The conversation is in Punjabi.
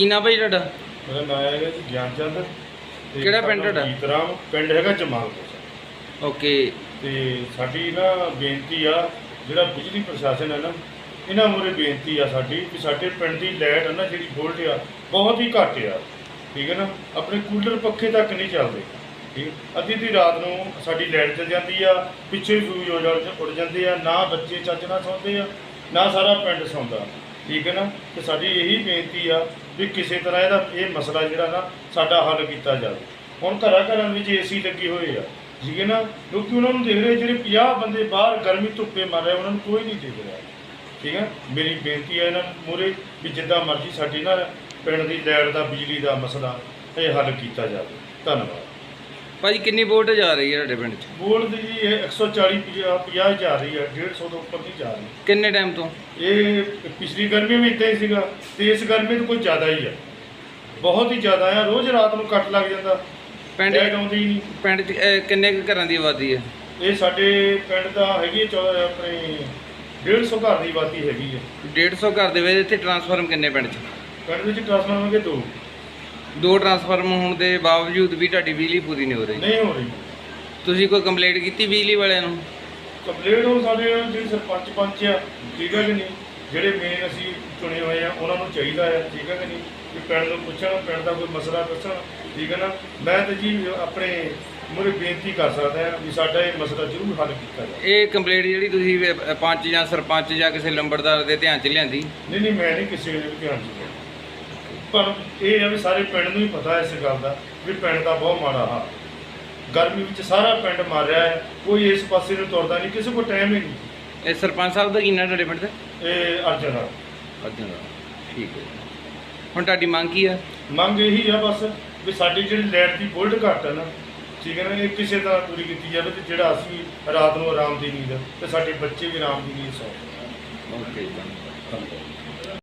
ਕੀ ਨਾਮ ਭਾਈ ਤੁਹਾਡਾ? ਮੇਰਾ ਨਾਮ ਹੈਗਾ ਜੀ ਗਿਆਨ ਚੰਦ ਤੇ ਕਿਹੜਾ ਪਿੰਡ ਤੁਹਾਡਾ? ਜੀਤਰਾਮ ਪਿੰਡ ਹੈਗਾ ਜਮਾਲਪੁਰ। ਓਕੇ। ਤੇ ਸਾਡੀ ਨਾ ਬੇਨਤੀ ਆ ਜਿਹੜਾ ਬਿਜਲੀ ਪ੍ਰਸ਼ਾਸਨ ਹੈ ਨਾ ਇਹਨਾਂ ਮੂਰੇ ਬੇਨਤੀ ਆ ਸਾਡੀ ਕਿ ਸਾਡੇ ਪਿੰਡ ਦੀ ਲਾਈਟ ਆ ਨਾ ਜਿਹੜੀ ਵੋਲਟ ਆ ਬਹੁਤ ਹੀ ਘੱਟ ਆ। ਠੀਕ ਹੈ ਨਾ? ਆਪਣੇ ਕੂਲਰ ਪੱਖੇ ਤੱਕ ਨਹੀਂ ਚੱਲਦੇ। ਠੀਕ ਅੱਧੀ ਦੀ ਰਾਤ ਨੂੰ ਸਾਡੀ ਲਾਈਟ ਚਲ ਜਾਂਦੀ ਆ ਪਿੱਛੇ ਫਿਊਜ਼ ਹੋ ਜਾ ਉੱਡ ਜਾਂਦੇ ਆ ਨਾ ਬੱਚੇ ਚੱਜ ਨਾਲ ਸੌਂਦੇ ਆ ਨਾ ਸਾਰਾ ਪਿੰਡ ਸੌਂਦਾ। ਠੀਕ ਹੈ ਨਾ? ਤੇ ਸਾਡੀ ਇਹੀ ਬੇਨਤੀ ਆ ਵੀ ਕਿਸੇ ਤਰ੍ਹਾਂ ਇਹਦਾ ਇਹ ਮਸਲਾ ਜਿਹੜਾ ਨਾ ਸਾਡਾ ਹੱਲ ਕੀਤਾ ਜਾਵੇ। ਹੁਣ ਘਰਾਂ ਘਰਾਂ ਵਿੱਚ ਏਸੀ ਲੱਗੇ ਹੋਏ ਆ, ਠੀਕ ਹੈ ਨਾ? ਲੋਕੀ ਉਹਨਾਂ ਨੂੰ ਦੇਖ ਰਹੇ ਜਿਹੜੇ 50 ਬੰਦੇ ਬਾਹਰ ਗਰਮੀ ਧੁੱਪੇ ਮਰ ਰਹੇ ਉਹਨਾਂ ਨੂੰ ਕੋਈ ਨਹੀਂ ਦੇਖ ਰਿਹਾ। ਠੀਕ ਹੈ? ਮੇਰੀ ਬੇਨਤੀ ਹੈ ਇਹਨਾਂ ਮੂਰੇ ਵੀ ਜਿੱਦਾਂ ਮਰਜ਼ੀ ਸਾਡੀ ਨਾ ਪਿੰਡ ਦੀ ਲਾਈਟ ਦਾ ਬਿਜਲੀ ਦਾ ਮਸਲਾ ਇਹ ਹੱਲ ਕੀਤਾ ਜਾਵੇ। ਧੰਨਵਾਦ। ਭਾਜੀ ਕਿੰਨੀ ਵੋਟ ਜਾ ਰਹੀ ਹੈ ਤੁਹਾਡੇ ਪਿੰਡ 'ਚ? ਬੋਲ ਦੀ ਜੀ ਇਹ 140 50 ਜਾ ਰਹੀ ਹੈ 150 ਤੋਂ ਉੱਪਰ ਨਹੀਂ ਜਾ ਰਹੀ ਕਿੰਨੇ ਟਾਈਮ ਤੋਂ? ਇਹ ਪਿਛਲੀ ਗਰਮੀ ਵੀ ਇਦਾਂ ਹੀ ਸੀਗਾ ਤੇ ਇਸ ਗਰਮੀ ਤੋਂ ਕੁਝ ਜ਼ਿਆਦਾ ਹੀ ਆ। ਬਹੁਤ ਹੀ ਜ਼ਿਆਦਾ ਆ ਰੋਜ਼ ਰਾਤ ਨੂੰ ਕੱਟ ਲੱਗ ਜਾਂਦਾ। ਪਿੰਡ ਲਾਈਟ ਆਉਂਦੀ ਹੀ ਨਹੀਂ। ਪਿੰਡ 'ਚ ਅਹ, ਕਿੰਨੇ ਕੁ ਘਰਾਂ ਦੀ ਆਬਾਦੀ ਹੈ? ਇਹ ਸਾਡੇ ਪਿੰਡ ਦਾ ਹੈਗੀ ਹੈ ਚੌ- ਆਪਣੇ 150 ਘਰ ਦੀ ਆਬਾਦੀ ਹੈਗੀ ਹੈ। 150 ਘਰ ਦੇ ਵਿੱਚ ਇੱਥੇ ਟਰਾਂਸਫਾਰਮ ਕਿੰਨੇ ਪਿੰਡ 'ਚ? ਪਿੰਡ ਵਿੱਚ ਟ੍ਰਾਂਸਫਾਰਮਰ ਕੇ ਦੋ। ਦੋ ਟਰਾਂਸਫਾਰਮ ਹੋਣ ਦੇ ਬਾਵਜੂਦ ਵੀ ਤੁਹਾਡੀ ਬਿਜਲੀ ਪੂਰੀ ਨਹੀਂ ਹੋ ਰਹੀ। ਨਹੀਂ ਹੋ ਰਹੀ। ਤੁਸੀਂ ਕੋਈ ਕੰਪਲੇਂਟ ਕੀਤੀ ਬਿਜਲੀ ਵਾਲਿਆਂ ਨੂੰ? ਕੰਪਲੀਟ ਹੁਣ ਸਾਡੇ ਜਿਹੜੇ ਸਰਪੰਚ ਪੰਚ ਆ ਠੀਕ ਹੈ ਕਿ ਨਹੀਂ? ਜਿਹੜੇ ਮੇਨ ਅਸੀਂ ਚੁਣੇ ਹੋਏ ਆ ਉਹਨਾਂ ਨੂੰ ਚਾਹੀਦਾ ਆ ਠੀਕ ਹੈ ਕਿ ਨਹੀਂ? ਵੀ ਪਿੰਡ ਨੂੰ ਪੁੱਛਣ ਪਿੰਡ ਦਾ ਕੋਈ ਮਸਲਾ ਦੱਸਣ ਠੀਕ ਹੈ ਨਾ? ਮੈਂ ਤਾਂ ਜੀ ਆਪਣੇ ਮੂਰੇ ਬੇਨਤੀ ਕਰ ਸਕਦਾ ਹਾਂ ਵੀ ਸਾਡਾ ਇਹ ਮਸਲਾ ਜ਼ਰੂਰ ਹੱਲ ਕੀਤਾ ਜਾਵੇ। ਇਹ ਕੰਪਲੇਂਟ ਜਿਹੜੀ ਤੁਸੀਂ ਪੰਚ ਜਾਂ ਸਰਪੰਚ ਜਾਂ ਕਿਸੇ ਲੰਬੜਦਾਰ ਦੇ ਧਿਆਨ 'ਚ ਲਿਆਂਦੀ? ਨਹੀਂ ਨਹੀਂ ਮੈਂ ਨਹੀਂ ਕਿਸੇ ਦੇ ਵੀ ਧਿਆਨ ਚ ਲਿਆ। ਪਰ ਇਹ ਆ ਵੀ ਸਾਰੇ ਪਿੰਡ ਨੂੰ ਹੀ ਪਤਾ ਇਸ ਗੱਲ ਦਾ ਵੀ ਪਿੰਡ ਦਾ ਬਹੁਤ ਮਾੜਾ ਹਾਲ। ਗਰਮੀ ਵਿੱਚ ਸਾਰਾ ਪਿੰਡ ਮਰ ਰਿਹਾ ਹੈ ਕੋਈ ਇਸ ਪਾਸੇ ਨੂੰ ਤੁਰਦਾ ਨਹੀਂ ਕਿਸੇ ਕੋਲ ਟਾਈਮ ਹੀ ਨਹੀਂ। ਇਹ ਸਰਪੰਚ ਸਾਹਿਬ ਦਾ ਕੀ ਨਾਂ ਤੁਹਾਡੇ ਪਿੰਡ ਦਾ? ਇਹ ਅਰਜਨ ਆ ਅੱਛਾ ਠੀਕ ਹੈ। ਹੁਣ ਤੁਹਾਡੀ ਮੰਗ ਕੀ ਆ ਮੰਗ ਇਹੀ ਆ ਬਸ ਵੀ ਸਾਡੀ ਜਿਹੜੀ ਲਾਈਟ ਦੀ ਵੋਲਟ ਘੱਟ ਹੈ ਨਾ ਠੀਕ ਹੈ ਨਾ ਇਹ ਕਿਸੇ ਤਰ੍ਹਾਂ ਪੂਰੀ ਕੀਤੀ ਜਾਵੇ ਤੇ ਜਿਹੜਾ ਅਸੀਂ ਰਾਤ ਨੂੰ ਆਰਾਮ ਦੀ ਨੀਂਦ ਤੇ ਸਾਡੇ ਬੱਚੇ ਵੀ ਆਰਾਮ ਦੀ ਨੀਂਦ ਸੌਣ ਓਕੇ ਧੰਨਵਾਦ।